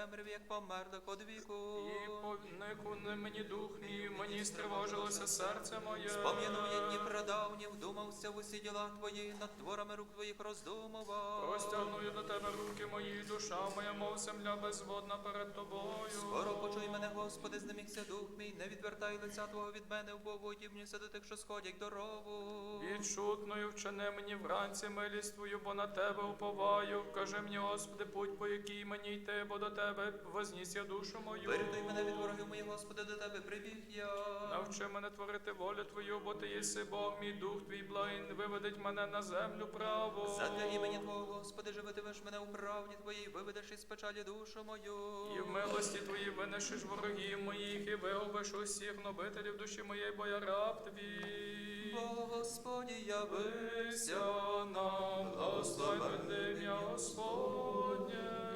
темряві, як померлих од віку. І поникуне мені дух мій, мені стривожилося серце моє. Спом'янує дні прадавні, вдумався в усі діла твої, над творами рук твоїх роздумував. Простягную до тебе руки мої, душа моя, мов земля безводна перед тобою. Скоро почуй мене, Господи, знемігся дух мій, не відвертай лиця Твого від мене, впогодівнюся до тих, що сходять дорогу. Відчутною вчини мені вранці милість твою, бо на тебе уповаю. Кажи мені, Господи, путь, по якій мені йти, бо до тебе возніс я душу мою. Вирятуй мене від ворогів моїх, Господи, до Тебе прибіг я. Навчи мене творити волю Твою, бо ти єси Бог, мій дух твій благий, виведеть мене на землю праву. Задля імені Твого, Господи, живитимеш мене у правді Твоїй, виведеш із печалі душу мою. І в милості твої винешиш ворогів моїх, і вигубиш усіх нобителів душі моєї, бо я раб твій. Бо Господі явився Вся нам благословенне ім'я Господнє.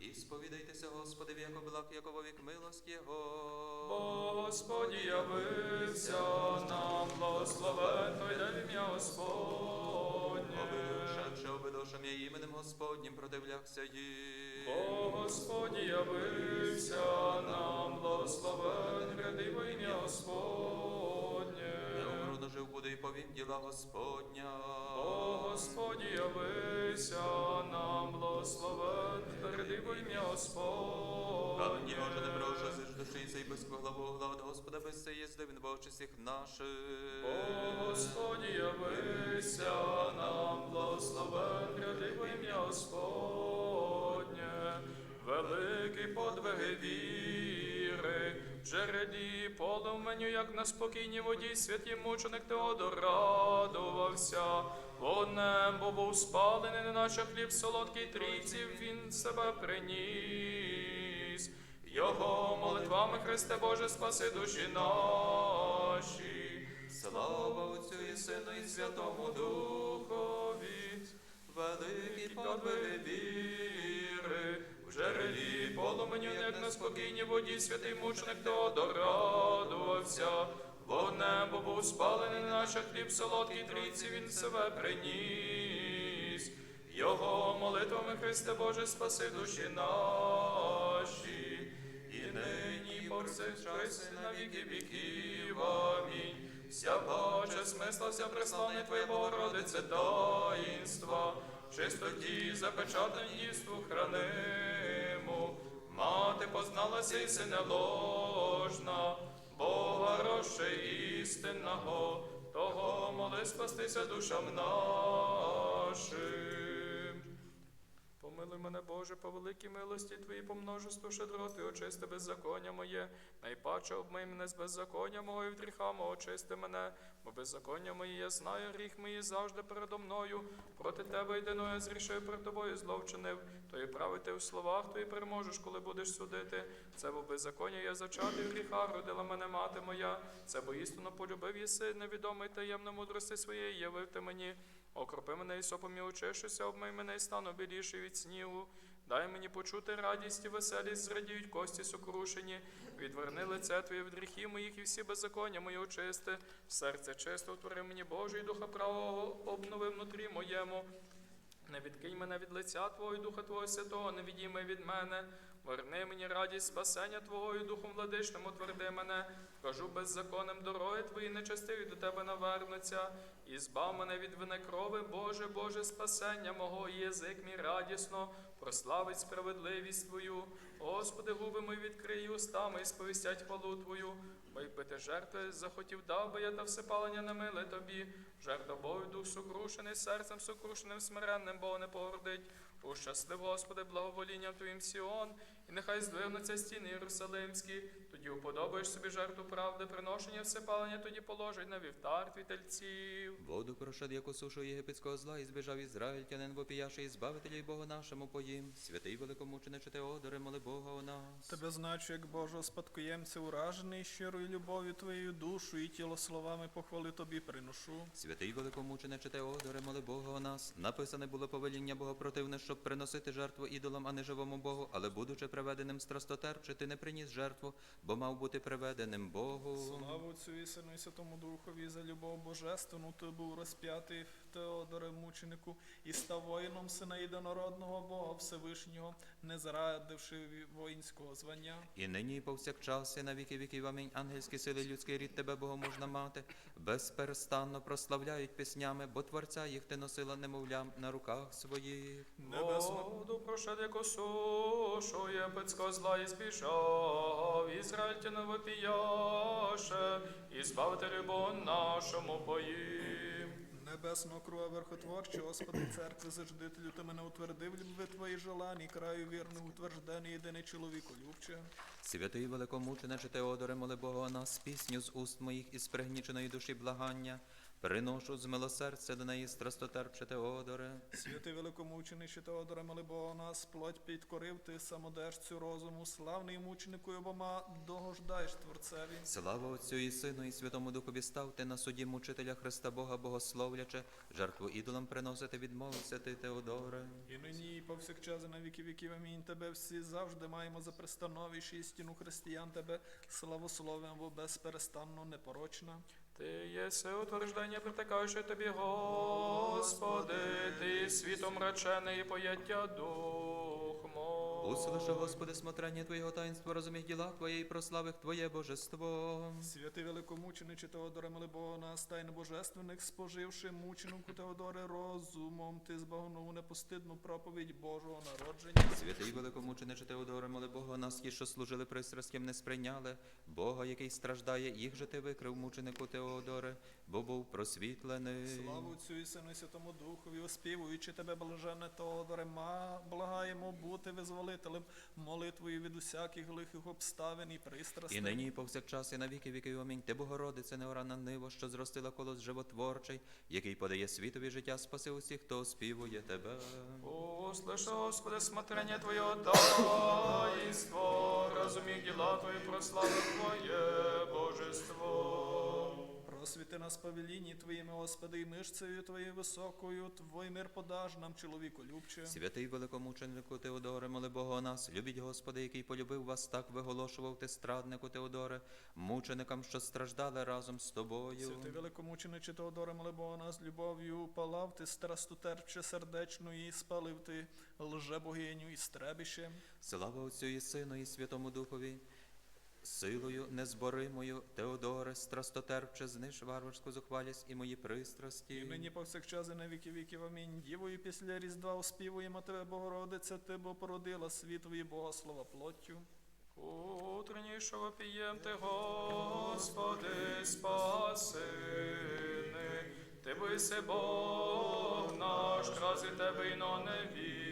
І сповідайтеся, Господи, в яко благ, яко вовік милость Його. Бо Господь явився нам благословенно йде ім'я Господнє. Обившедши обидошам я іменем Господнім, продивлявся їм. Бо Господь явився нам благословен, гряди во ім'я Господнє. Буде і повім діла Господня. О Господь явився нам благословен, гряди во ім'я Как не може не броже, зиж душі сей без главу глад Господа без це єзди, він бо всіх наших. О Господь явився нам благословен, гряди во ім'я Господнє. Великий подвиги віри, в джерелі поломеню, як на спокійній воді, святій мученик Теодор радувався. Вогнем бо був спалений, не наче хліб солодкий трійці, він себе приніс. Його молитвами, Христе Боже, спаси душі наші. Слава Отцю і Сину і Святому Духові. Великий подвиг віри, в джерелі поломеню, як на спокійній воді, святий мученик Теодор радувався. Вогнем бо був спалений наш хліб солодкий трійці, він себе приніс. Його молитвами, Христе Боже, спаси душі наші. І нині і на віки віків. Амінь. Вся бача смисла, вся преславне Твоє Богородице таїнства, чистоті запечатані храниму. Позналася і сине ложна, Бога роще істинного, того моли спастися душам нашим. Помилуй мене, Боже, по великій милості Твоїй, по множеству щедроти, очисти беззаконня моє, найпаче обмий мене з беззаконня мого і від гріха очисти мене, бо беззаконня моє я знаю, гріх мій завжди передо мною. Проти тебе єдино я зрішив перед тобою зло вчинив, то і правий ти в словах твої переможеш, коли будеш судити. Це бо беззаконня я зачатий в гріха, родила мене мати моя. Це бо істинно полюбив єси, невідомий таємно мудрості своєї явив ти мені. Окропи мене і сопом і очищуся, обмий мене і стану біліший від снігу. Дай мені почути радість і веселість, зрадіють кості сокрушені. Відверни лице Твоє від гріхів моїх і всі беззаконня мої очисти. Серце чисто утвори мені Боже, духа правого обнови внутрі моєму. Не відкинь мене від лиця Твого і Духа Твого Святого, не відійми від мене. Верни мені радість спасення Твого і Духом владичним утверди мене. Кажу беззаконним дороги Твої нечестиві до Тебе навернуться. І збав мене від вини крови, Боже, Боже, спасення мого, і язик мій радісно, прославить справедливість Твою. Господи, губи мої відкрий, устами і сповістять хвалу Твою. Бо якби ти жертви захотів, дав би я та всепалення не миле тобі. Жертва Бою, дух сокрушений, серцем сокрушеним, смиренним, Бог не погордить. Ущаслив, Господи, благоволінням Твоїм Сіон, і нехай здвигнуться стіни Єрусалимські. Тоді уподобаєш собі жертву правди, приношення всепалення, тоді положить на вівтар твій тельців. Воду прошед, яку сушу єгипетського зла, і збіжав Ізраїльтянин вопіяши, і збавителя й Богу нашому поїм. Святий великомучениче Теодоре, моли Бога у нас. Тебе значу, як Божого спадкоємця, уражений щирою любов'ю твоєю душу і тіло словами похвали тобі приношу. Святий великомучениче Теодоре, моли Бога у нас. Написане було повеління Богопротивне, щоб приносити жертву ідолам, а не живому Богу, але будучи приведеним страстотерпче, ти не приніс жертву, бо мав бути приведеним Богу. Слава Отцю і Сину і Святому Духові за любов божественну ти був розп'ятий Теодоре мученику, і став воїном сина єдинородного Бога Всевишнього, не зрадивши воїнського звання. І нині, і повсякчас, і на віки віків. Амінь. Ангельські сили, людський рід тебе, Богоможна мати, безперестанно прославляють піснями, бо Творця їх ти носила немовлям на руках своїх. Небесно. Воду прошед, яку сушу, єпецько зла і збіжав, Ізраїль тя не вопіяше, і збавителю Богу нашому поїм. Небесного крова верхотворче, Господи, церкви заждителю, ти мене утвердив любви твої желані, краю вірних утверждений єдиний чоловіку любче. Святий великомучене, Теодоре, моли Бога нас, пісню з уст моїх із пригніченої душі благання, приношу з милосердя до неї страстотерпче Теодоре. Святий великомучениче Теодоре, Бога нас, плоть підкорив ти самодержцю розуму, славний мученику обома догождаєш Творцеві. Слава Отцю і Сину, і Святому Духові ставте на суді мучителя Христа Бога Богословляче, жертву ідолам приносити відмовився ти, Теодоре. І нині, і повсякчас, і на віки віків, амінь. Тебе всі завжди маємо за пристановище істину християн тебе, славословим, бо безперестанно непорочна. Ти єси утверждення притикаючи тобі, Господи, ти світом речений пояття дух мой. Услыши, Господи, смотрення Твоєго таїнства, розуміх діла Твоє і прославих Твоє божество. Святий великомучениче Теодоре, нас, тайн божественних, споживши мученику Теодоре розумом, ти збагнув непостидну проповідь Божого народження. Святий великомучениче Теодоре, моли Бога, нас ті, що служили пристрастям, не сприйняли. Бога, який страждає, їх же ти викрив, мученику Теодоре, бо був просвітлений. Славу Отцю і Сину і Святому Духові, оспівуючи тебе, блажене Теодоре, ма, благаємо бути визволителем молитвою від усяких лихих обставин і пристрастей. І нині, і повсякчас, і на віки віків. Амінь. Ти, Богородице, неорана ниво, що зростила колос животворчий, який подає світові життя, спаси усіх, хто оспівує тебе. Услыши, Господи, смотрення Твоє таїнство, розумій діла Твої, прослави Твоє божество. Просвіти нас повелінні Твоїми, Господи, і мишцею Твоєю високою, Твой мир подаж нам, чоловіку любче. Святий великомученику Теодоре, моли Бога о нас, любіть Господи, який полюбив вас, так виголошував ти страднику Теодоре, мученикам, що страждали разом з тобою. Святий великомучениче Теодоре, моли Бога нас, любов'ю палав ти страсту терпче сердечну і спалив ти лжебогиню і стребіще. Слава Отцю і Сину, і Святому Духові. Силою незборимою, Теодоре, страстотерпче, зниж варварську зухвалість і мої пристрасті. І нині повсякчас і на віки віків. Амінь. Дівою після Різдва оспівуємо тебе, Богородице, ти бо породила світові Бога слова плоттю. Утреннішого пієм ти, Господи, спасини. Ти биси Бог наш, краси тебе іно не віми.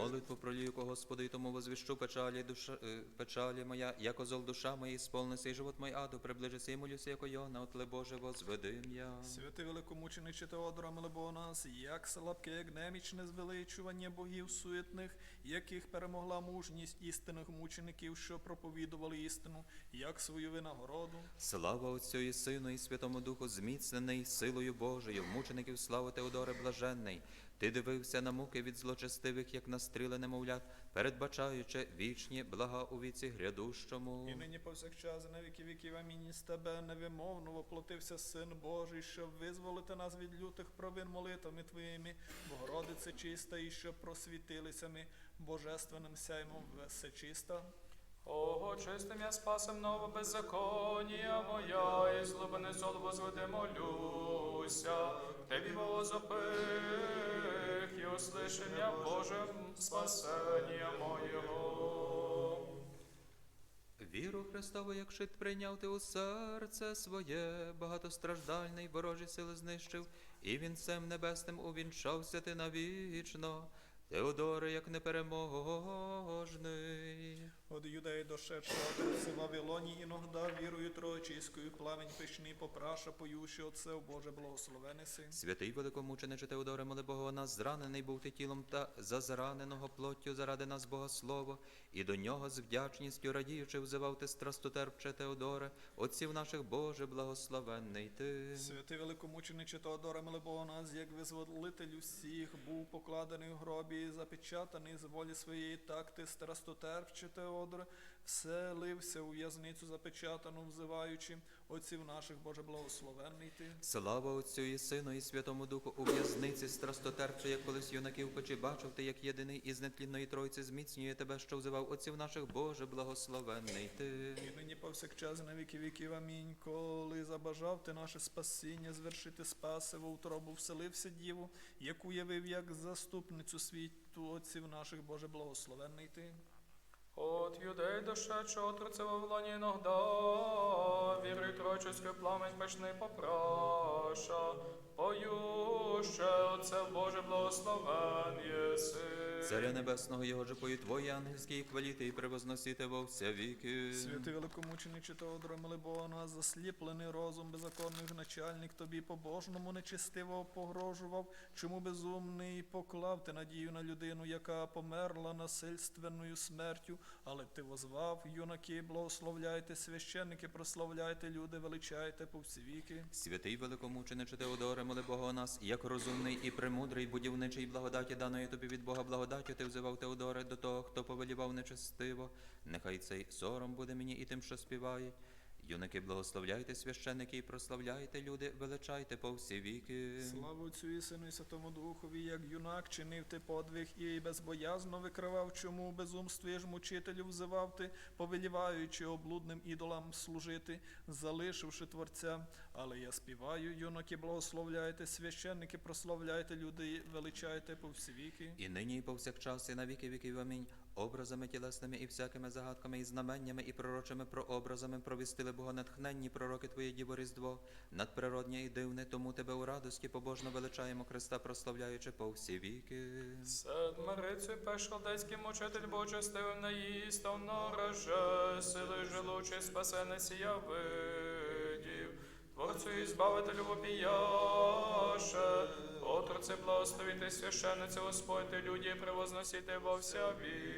Молитву пролію ко Господи, і тому возвіщу печалі, душа, е, печалі моя, як озол душа моя, сповнися, і живот мой аду, приближися і молюся, яко Йона, отле Боже, возведи м'я. Святий великомучениче Теодора, мили Бога нас, як слабке, як немічне звеличування богів суетних, яких перемогла мужність істинних мучеників, що проповідували істину, як свою винагороду. Слава Отцю і Сину, і Святому Духу, зміцнений силою Божою, мучеників слава Теодоре блаженний. Ти дивився на муки від злочестивих, як на стріли немовлят, передбачаючи вічні блага у віці грядущому. І нині повсякчас на віки віків амінь з тебе невимовно воплотився Син Божий, щоб визволити нас від лютих провин молитвами твоїми, Богородице чиста, і щоб просвітилися ми божественним сяймом всечиста. Ого, чистим я спасем ново беззаконія моя, і злобане зол возведе молюся. Тебі возопих, і услышим Божем спасення моєго. Віру Христову, як щит прийняв ти у серце своє, багатостраждальний ворожі сили знищив, і вінцем небесним увінчався ти навічно. Теодоре, як непереможний. От юдеї дошедшого в Вавилоні, іногда вірою троєчиською пламень пишний попраша, поющий Отце, Боже, благословений син. Святий великомучениче Теодоре, моли Бога, нас зранений був ти тілом та за зраненого плоттю заради нас Богослово, і до нього з вдячністю радіючи взивав ти страстотерпче Теодоре, отців наших Боже, благословенний ти. Святий великомучениче Теодора Милебога нас, як визволитель усіх, був покладений у гробі і запечатаний з волі своєї, так ти страстотерпче все вселився у в'язницю запечатану, взиваючи, отців наших, Боже, благословенний ти. Слава Отцю і Сину, і Святому Духу у в'язниці страстотерпче, як колись юнаків печі бачив ти, як єдиний із нетлінної тройці зміцнює тебе, що взивав отців наших, Боже, благословенний ти. І нині повсякчас на віки віків. Амінь. Коли забажав ти наше спасіння, звершити спаси в утробу, вселився діву, яку явив як заступницю світу отців наших, Боже, благословенний ти. От юдей дошедшего отруце Вавилоні иногда, вірить, тройческую пламень печний попраша, поюще, Отце Боже, благословен єси. Царя Небесного, його же пої твої ангельські хваліти і превозносити во вся віки. Святий великомучениче Теодоре, моли Бога нас, засліплений розум беззаконних начальник тобі побожному нечестиво погрожував, чому безумний поклав ти надію на людину, яка померла насильственною смертю, але ти возвав, юнаки, благословляйте, священники, прославляйте, люди, величайте по всі віки. Святий великомучениче Теодоре, моли Бога нас, як розумний і премудрий будівничий благодаті даної тобі від Бога благодаттю ти взивав Теодоре до того, хто повелівав нечестиво. Нехай цей сором буде мені і тим, що співає. Юнаки, благословляйте священники і прославляйте люди, величайте по всі віки. Слава Отцю і Сину і Святому Духові, як юнак чинив ти подвиг і безбоязно викривав, чому безумствуєш мучителю взивав ти, повеліваючи облудним ідолам служити, залишивши Творця. Але я співаю, юнаки, благословляйте, священники, прославляйте, люди, величайте по всі віки. І нині, і повсякчас, і на віки віків. Амінь. Образами тілесними і всякими загадками, і знаменнями, і пророчими прообразами провістили богонатхненні пророки Твоє Діво Різдво, надприроднє і дивне, тому Тебе у радості побожно величаємо Христа, прославляючи по всі віки. Сед Марицю пешалдейський мучитель Боже, стив наїстав нороже, сили жилучий спасене сія видів. Творцю і збавителю вопіяше, отроце благословити священнице Господь, люди превозносити во вся віки.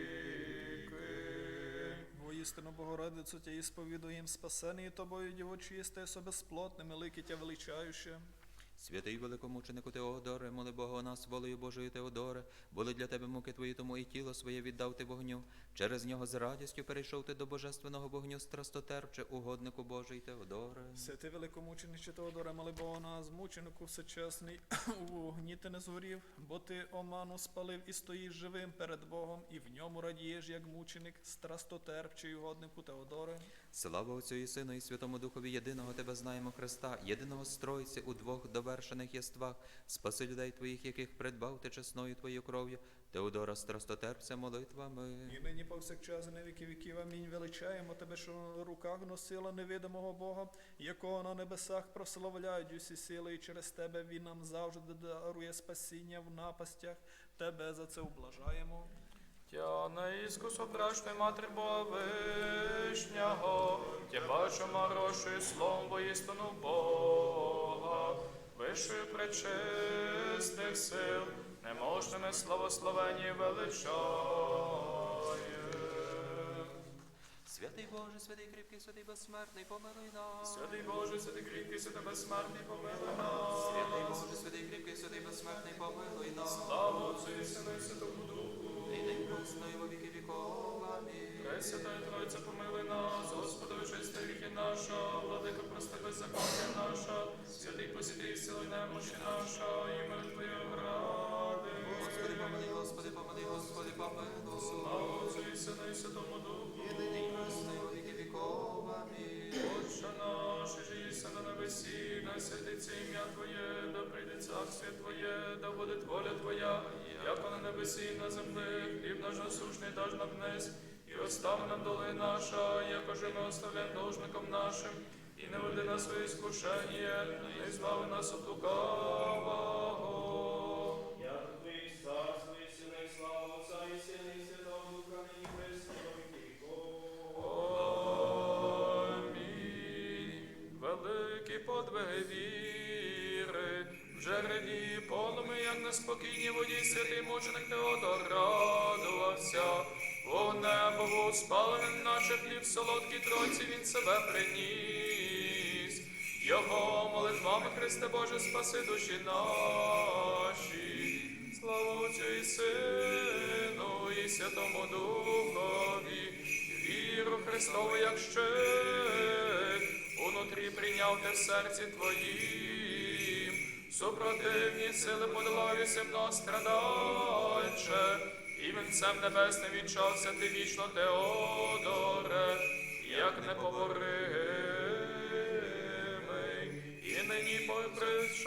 Воістину Богородицю тя ісповідуєм спасений тобою, дівочисте, собесплотне, велике тя величающе. Святий великомученику Теодоре, моли Бога нас, волею Божою Теодоре, були для тебе муки твої, тому і тіло своє віддав ти вогню. Через нього з радістю перейшов ти до божественного вогню страстотерпче, угоднику Божий Теодоре. Святий великомучениче Теодоре, моли Бога нас, мученику всечесний, у вогні ти не згорів, бо ти оману спалив і стоїш живим перед Богом, і в ньому радієш, як мученик, страстотерпчий угоднику Теодоре. Слава Отцю і Сину і Святому Духові єдиного Тебе знаємо Христа, єдиного стройці у двох довершених єствах, спаси людей Твоїх, яких придбав ти чесною Твоєю кров'ю, Теодора страстотерпця молитвами. І нині повсякчас і віки віків. Амінь. Величаємо тебе, що на руках носила невидимого Бога, якого на небесах прославляють усі сили, і через тебе він нам завжди дарує спасіння в напастях. Тебе за це ублажаємо. Тя на іскусу брашної матері Бога вишнього, тя бачу марошою словом воістину Бога, вишою пречистих сил, неможними славословені величає. Святий Боже, святий кріпкий, святий безсмертний, помилуй нас. Святий Боже, святий кріпкий, святий безсмертний, помилуй нас. Святий Боже, святий кріпкий, Пресвятая Тройця, помилуй нас, Господи, очисти гріхи наша, владика, прости беззаконня наша, святий посіти, сили немощі наша, і мир Твоє гради. Господи, помилуй, Господи, помилуй, Господи, помилуй. Слава Отцю і Сину і Святому Духу. І нині і во віки віков. Амінь. Отче наш, і єси на небесі, да святиться ім'я Твоє, да прийде царствие Твоє, да буде воля Твоя, як на небесі і на землі, хліб наш насущний даж нам днес, і остави нам доли наша, якоже ми оставляємо должником нашим, і не веди нас у іскушення, не збави нас от лукавого. Як твоїх царство і сила і слава Отця і Сина і Святого. Великі подвиги віри, в жереді поломи, як на спокійній воді, святий мученик Теодор радувався. Вогнем був спаленим, наче хліб солодкий тройці, він себе приніс. Його молитвами, Христе Боже, спаси душі наші. Слава Отцю і Сину, і Святому Духові, віру Христову, як щит, внутрі прийняв те в серці твоїм. Супротивні сили подолаю семно страдальче, і вінцем небесним відчався ти вічно Теодоре, як неповоримий, і нині повпричасі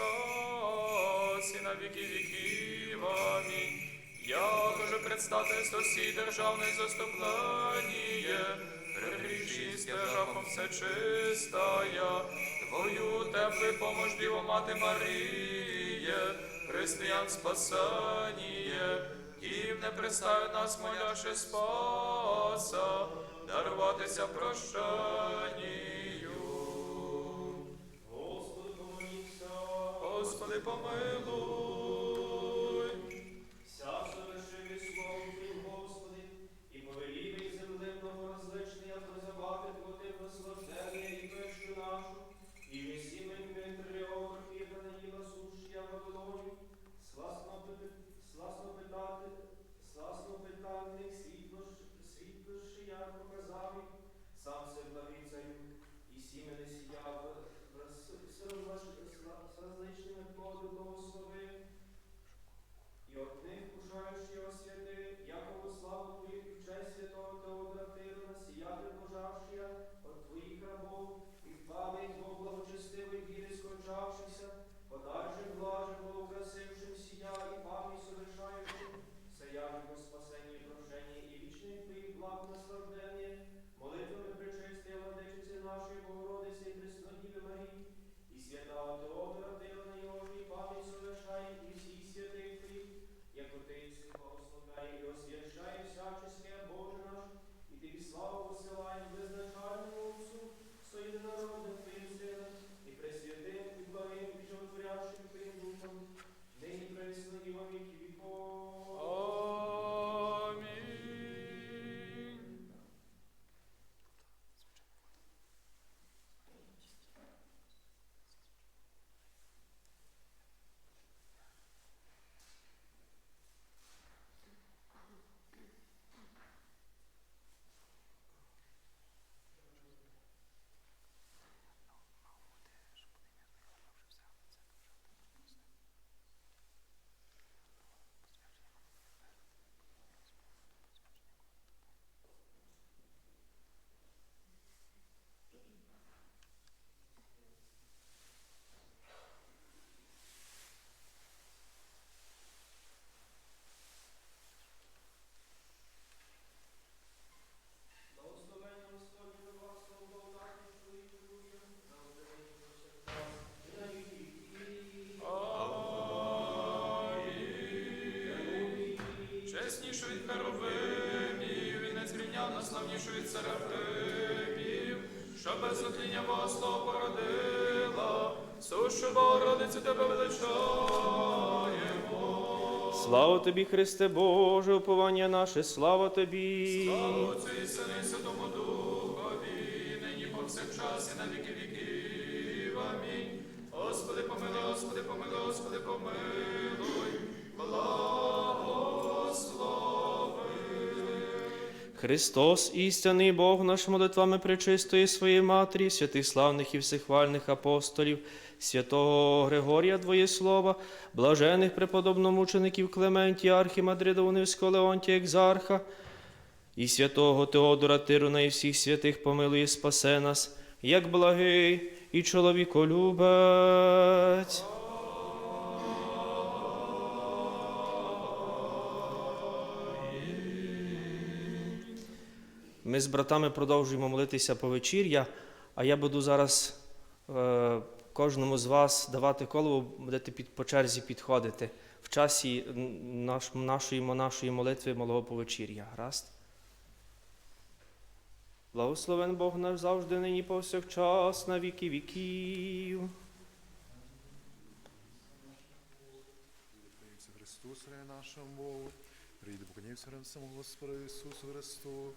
на віки віків. Амінь. Якоже предстати сосі державне заступлення, причисте жахом все чистая, Твою теплий помощь, Діво Мати Маріє, християн спасання, Дів не пристави нас, моляше спаса, даруватися прощанню. Господи, помилуй. Господи, помилуй. Ся совершили словом Твоїм, Господи, і повелів із землинного розличний, як розявати Твоє наслаждення і пищу нашу, і всіми Дмитриогор, підана їла сушія Вавилонів, сласно пи- сласно питати, сласно питальний світло, світло шия показав їм, сам се благицею, і сімени сіяв, з различними плоду благословив, і от них кушаючи освяти, якову славу Твою і в честь святого Теодора Тирона, сіяти пожавшия от Твоїх рабов, і хвали Бог благочестивий віри скончавшися, подальшим блажим, благокрасившим сія і пам'ять совершаючим, саяжим по спасенні і прошенні і вічних Твоїх благ наслаждення, молитвами пречистої владичиці нашої Богородиці і Преснодіви Марії, і святого Теодора Тирона його і пам'ять совершає, і всіх святих Твоїх, як отець благословляє і освящає всяческе Боже наш, і тобі славу посилаємо беззначальному Отцу, своїм народом Твоїм сином, і пресвятим, і благим, і животворящим Твоїм Духом, нині пресно і во віки віков. Амінь. Благословення Господнє на вас, благодатні своїх людям, завжди нині повсякчас, і на віки віків. Чеснішу від Херовимів, і не зрівняв на славнішу від Серафимів, що отління Богослов породила, сушу Богородицю тебе величаємо. Слава тобі, Христе Боже, уповання наше, слава тобі. Слава Отцю і Сину і Святому Духові, нині повсякчас і на віки віків. Амінь. Господи, помилуй, Господи, помилуй, Господи, помилуй. Благослови. Христос, істинний Бог наш молитвами пречистої своєї Матері, святих славних і всехвальних апостолів, святого Григорія Твоє Слова, блажених преподобномучеників Клементія, Архімандрида Унивського Леонтія Екзарха, і святого Теодора Тирона і всіх святих помилуй і спасе нас, як благий і чоловіколюбець. Ми з братами продовжуємо молитися по вечір'я, а я буду зараз е, кожному з вас давати коло, будете під, по черзі підходити в часі наш, нашої, нашої молитви малого повечір'я. Гаразд? Благословен Бог наш завжди нині повсякчас на віки віків. Христу, Царя нашему Богу. Прийди, поклонимся самому Господу Ісусу Христу.